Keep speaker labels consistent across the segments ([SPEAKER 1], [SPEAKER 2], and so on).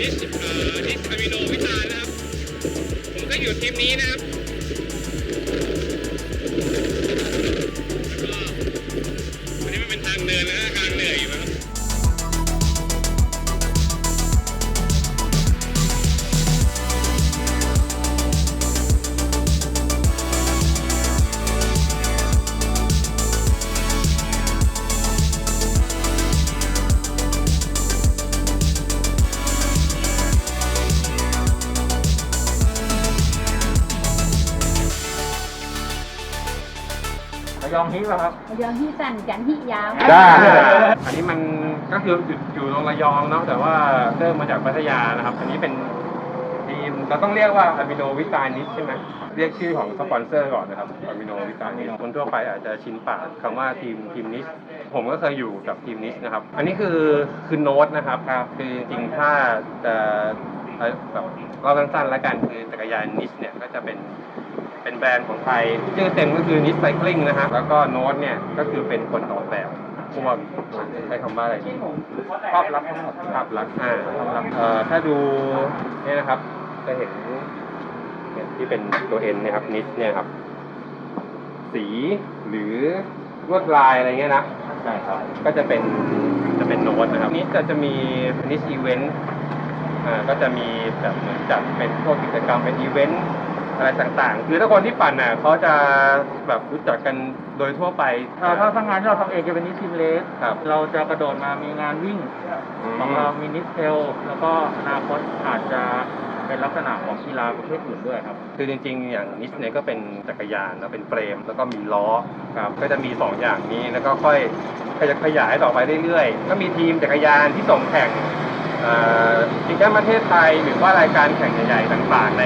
[SPEAKER 1] นิสเอ่อนิสอะมิโนวิตานะครับ ผมก็อยู่ทีมนี้นะครับ ระ
[SPEAKER 2] ยองฮิป่ะครับ
[SPEAKER 3] ยองที่สั้นจันที่ยาว
[SPEAKER 2] ได้
[SPEAKER 1] อันนี้มันก็คืออยู่อยู่ตรงระยองเนาะแต่ว่าเริ่มมาจากพัทยานะครับ อันนี้เป็นทีมเราต้องเรียกว่าอะมิโนวิตานิชใช่ไหมเรียกชื่อของสปอนเซอร์ก่อนนะครับอะมิโนวิตานิชคนทั่วไปอาจจะชินปากคำว่าทีมทีมนิชผมก็เคยอยู่กับทีมนิชนะครับ อันนี้คือคือโน้ตนะครับคือจริงๆถ้าจะเอ่อแบบเราสั้นๆแล้วกันคือจักรยานนิชเนี่ยก็จะเป็น เป็นแบรนด์ของไทย ชื่อเต็มก็คือนิสไซคลิงนะฮะแล้วก็โน้ตเนี่ยก็คือเป็นคนออกแบบพวกใช้คำว่าอะไรดีภาพลักษณ์ทั้งหมดภาพลักษณ์อ่าภาพลักษณ์เอ่อถ้าดูเนี่ยนะครับจะเห็นเนี่ยที่เป็นตัวเอ็นเนี่ยครับนิสเนี่ยครับ สีหรือลวดลายอะไรเงี้ยนะ
[SPEAKER 2] ใช่ครับ
[SPEAKER 1] ก็จะเป็นจะเป็นโน้ตนะครับนี้จะจะมีนิสอีเวนต์อ่าก็จะมีแบบเหมือนจัดเป็นพวกกิจกรรมเป็นอีเวนต์ อะไรต่างๆ คือถ้าคนที่ปั่นน่ะเขาจะแบบรู้จักกันโดยทั่วไป
[SPEAKER 2] ถ้าถ้าทางงานที่เราทำเองจะเป็นนิสซิมเลส
[SPEAKER 1] ครับ
[SPEAKER 2] เราจะกระโดดมามีงานวิ่งของเรามีนิสเทลแล้วก็อนาคตอาจจะเป็นลักษณะของกีฬาประเภทอื่นด้วยครับ
[SPEAKER 1] คือจริงๆ อย่างนิสเนี่ยก็เป็นจักรยานนะเป็นเฟรม แล้วก็มีล้อครับก็จะมีสองอย่างนี้แล้วก็ค่อยขยายขยายต่อไปเรื่อยๆ ก็มีทีมจักรยานที่ส่งแข่งเอ่อชิงแชมป์ประเทศไทยหรือว่ารายการแข่งใหญ่ๆต่างๆใน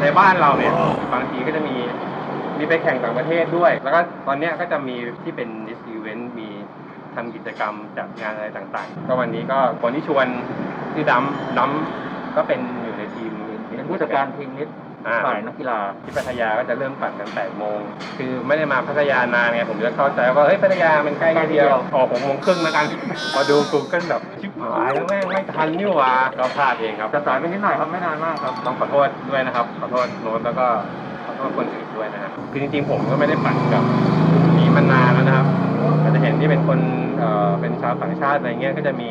[SPEAKER 1] ในบ้านเราเนี่ยบางทีก็จะมีมีไปแข่งต่างประเทศด้วย แล้วก็ตอนเนี้ยก็จะมีที่เป็นนิสอีเวนต์มีทำกิจกรรมจัดงานอะไรต่างๆ ก็วันนี้ก็คนที่ชวนคือดำดำก็เป็นอยู่ในทีม
[SPEAKER 2] เป็นผู้จัดการทีมนิส
[SPEAKER 1] อ่า
[SPEAKER 2] ฝ่ายนักกีฬา
[SPEAKER 1] ที่พัทยาก็จะเริ่มปั่นกัน8โมง คือไม่ได้มาพัทยานานไงผมจะเข้าใจว่าเฮ้ยพัทยามันใกล้แค่เดียวออกหกโมงครึ่งแล้วกันมาดูกูเกิลแบบชิบหายแล้วแม่งไม่ทันนี่หว่าก็พลาดเองครับ
[SPEAKER 2] จะสายไปนิดหน่อยครับไม่นานมากครับ
[SPEAKER 1] ต้องขอโทษด้วยนะครับขอโทษโน้ตแล้วก็ขอโทษคนอื่นด้วยนะครับคือจริงๆผมก็ไม่ได้ปั่นกับนี้มานานแล้วนะครับอาจจะเห็นที่เป็นคนเอ่อเป็นชาวต่างชาติอะไรเงี้ยก็จะมี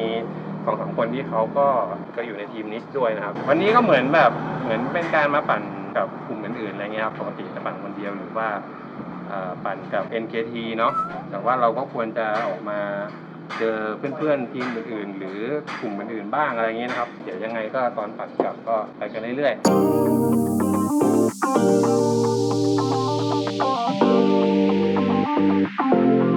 [SPEAKER 1] สองสามคนที่เขาก็ก็อยู่ในทีมนิสด้วยนะครับ วันนี้ก็เหมือนแบบเหมือนเป็นการมาปั่นกับกลุ่มอื่นๆอะไรเงี้ยครับปกติจะปั่นคนเดียวหรือว่าปั่นกับ NKT เนาะแต่ว่าเราก็ควรจะออกมาเจอเพื่อนๆทีมอื่นๆ หรือกลุ่มอื่นๆบ้างอะไรเงี้ยนะครับ เดี๋ยวยังไงก็ตอนปั่นกลับก็ไปกันเรื่อยๆ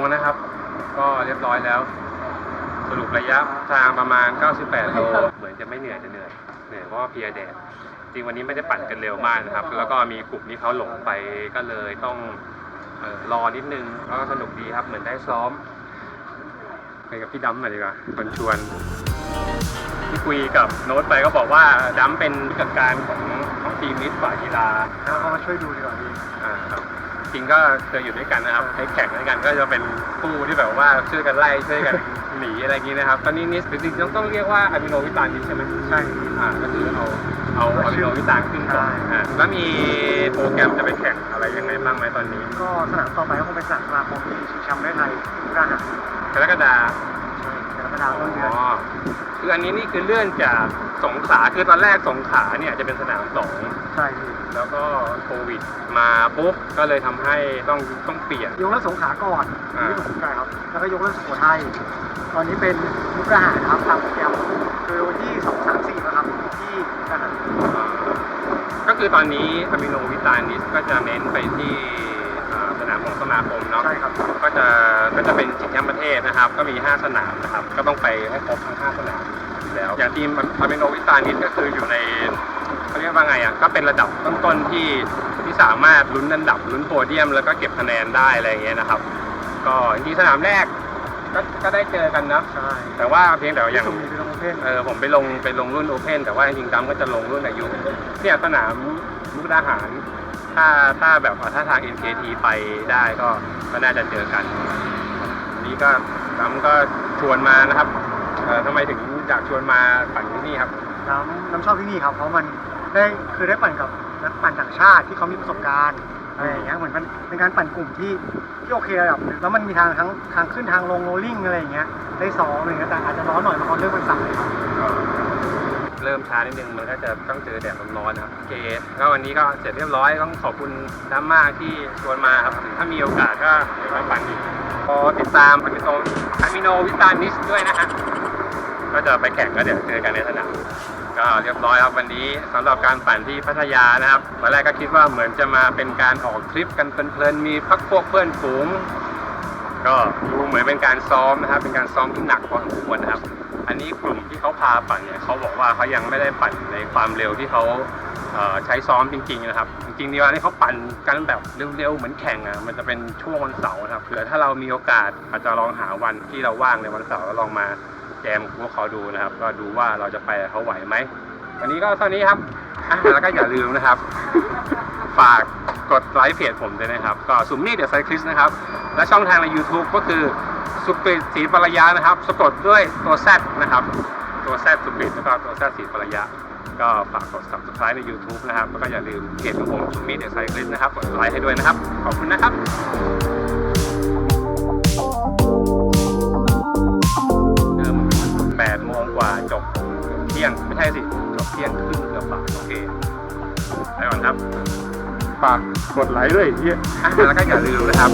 [SPEAKER 1] งแล้วนะครับ ก็เรียบร้อยแล้ว สรุประยะทางประมาณ 98 โล เหมือนจะไม่เหนื่อยจะเหนื่อยเหนื่อยเพราะว่าเพลียแดด จริงวันนี้ไม่ได้ปั่นกันเร็วมากนะครับ แล้วก็มีกลุ่มที่เขาหลงไปก็เลยต้องเออรอนิดนึงก็สนุกดีครับ เหมือนได้ซ้อม ไปกับพี่ดำหน่อยดีกว่าชวนชวนที่คุยกับโน้ตไปก็บอกว่าดำเป็นผู้จัดการของของทีมนิสฝ่ายกีฬา
[SPEAKER 4] แล้วก็มาช่วยดูดีกว่าพี่
[SPEAKER 1] อ่าครับ จริงก็เคยอยู่ด้วยกันนะครับใช้แข่งด้วยกันก็จะเป็นคู่ที่แบบว่าช่วยกันไล่ช่วยกันหนีอะไรอย่างนี้นะครับ ตอนนี้นิสจริงๆต้องต้องเรียกว่าอะมิโนวิตานิสใช่ไหม
[SPEAKER 4] ใช่
[SPEAKER 1] อ่าก็คือเอาเอาอะมิโนวิตาขึ้นก่อน
[SPEAKER 4] ใช่
[SPEAKER 1] อ่าแล้วมีโปรแกรมจะไปแข่งอะไรยังไงบ้างไหมตอนนี้
[SPEAKER 4] ก็สนามต่อไปก็คงเป็นสนามสมาคมที่ชิงแชมป์ประเทศไทยมุกดาหาร
[SPEAKER 1] กรกฎา
[SPEAKER 4] ก รกฎาคมต้นเดือน
[SPEAKER 1] อ๋อคืออันนี้นี่คือเลื่อนจากสงขลาคือตอนแรกสงขลาเนี่ยจะเป็นสนามสอง
[SPEAKER 4] ใช่พี่
[SPEAKER 1] แล้วก็โควิดมาปุ๊บก็เลยทำให้ต้องต้องเปลี่ยน
[SPEAKER 4] ยกเลิกสงขลาก่อน
[SPEAKER 1] อ่า
[SPEAKER 4] ที่สงขลาครับ แล้วก็ยกเลิกสุโขทัยตอนนี้เป็นมุกดาหารครับตามโปรแกรมคือวันที่2 3 4นะครับที่มุกดาหาร
[SPEAKER 1] ก็คือตอนนี้อะมิโนวิตานิสก็จะเน้นไปที่อ่าสนามของสมาคมเนาะ
[SPEAKER 4] ใช่ครับ
[SPEAKER 1] ก็จะก็จะเป็นชิงแชมป์ปร นะครับ ก็มี 5 สนามนะครับ ก็ต้องไปให้ครบทั้ง 5 สนามอยู่แล้ว อย่างทีมอะมิโนวิตานิสก็คืออยู่ในเขาเรียกว่าไงอะ ก็เป็นระดับต้นๆที่ที่สามารถลุ้นอันดับลุ้นโพเดียม แล้วก็เก็บคะแนนได้อะไรอย่างเงี้ยนะครับ ก็จริงๆสนามแรกก็ก็ได้เจอกันนะ
[SPEAKER 4] ใช่
[SPEAKER 1] แต่ว่าเพียงแต่ว่าอย่าง
[SPEAKER 4] สุ่มอยู่ในโรงเพน
[SPEAKER 1] เออผมไปลงไปลงรุ่นโอเพนแต่ว่าจริงๆดำก็จะลงรุ่นอายุเนี่ยสนามมุกดาหาร ถ้าถ้าแบบว่าถ้าทาง NKT ไปได้ก็ก็น่าจะเจอกัน วันนี้ก็ดำก็ชวนมานะครับเออทำไมถึงอยากชวนมาปั่นที่นี่ครับ
[SPEAKER 4] น้ำน้ำชอบที่นี่ครับ เพราะมันได้คือได้ปั่นกับนักปั่นต่างชาติที่เขามีประสบการณ์อะไรอย่างเงี้ยเหมือนมันเป็นการปั่นกลุ่มที่ที่โอเคระดับหนึ่งแล้วมันมีทางทั้งทางขึ้นทางลงโรลลิ่งอะไรอย่างเงี้ยได้ซ้อมอะไรเงี้ยแต่อาจจะร้อนหน่อยเพราะเขาเริ่มมันสายครับ
[SPEAKER 1] เริ่มช้านิดนึงมันก็จะต้องเจอแดดร้อนๆนะครับโอเคก็วันนี้ก็เสร็จเรียบร้อยต้องขอบคุณน้ำมากที่ชวนมาครับถ้ามีโอกาสก็เดี๋ยวมาปั่นอีกพอ ติดตามอะมิโนอะมิโนวิตานิสด้วยนะฮะก็จะไปแข่งก็เดี๋ยวเจอกันในสนามก็เรียบร้อยครับวันนี้สำหรับการปั่นที่พัทยานะครับตอนแรกก็คิดว่าเหมือนจะมาเป็นการออกทริปกันเพลินๆมีพักพวกเพื่อนฝูง ก็ดูเหมือนเป็นการซ้อมนะครับ เป็นการซ้อมที่หนักพอสมควรนะครับ อันนี้กลุ่มที่เขาพาปั่นเนี่ยเขาบอกว่าเขายังไม่ได้ปั่นในความเร็วที่เขา ใช้ซ้อมจริงๆนะครับ จริงๆในวันที่เขาปั่นกันแบบเร็วๆเหมือนแข่งอะมันจะเป็นช่วงวันเสาร์นะครับเผื่อถ้าเรามีโอกาสอาจจะลองหาวันที่เราว่างในวันเสาร์แล้วลองมาแจมกับพวกเขาดูนะครับ ก็ดูว่าเราจะไปเขาไหวไหมวันนี้ก็เท่านี้ครับแล้วก็อย่าลืมนะครับ ฝากกดไลค์เพจผมด้วยนะครับ ก็สุมนี่เดอะไซคลิสนะครับ และช่องทางใน YouTube ก็คือสุกริตศรีปรยานะครับ สะกดด้วยตัว Z นะครับ ตัว Z สุกริตแล้วก็ตัว Z ศรีปรยา ก็ฝากกด subscribe ใน YouTube นะครับ แล้วก็อย่าลืมเพจของผมสุมนี่เดอะไซคลิสนะครับ กดไลค์ให้ด้วยนะครับ ขอบคุณนะครับเริ่ม8โมงกว่าจบเที่ยงไม่ใช่สิจบเที่ยงครึ่งเกือบบ่ายโอเคไปก่อนครับฝากกดไลค์ด้วยเฮียอะแล้วก็อย่าลืมนะครับ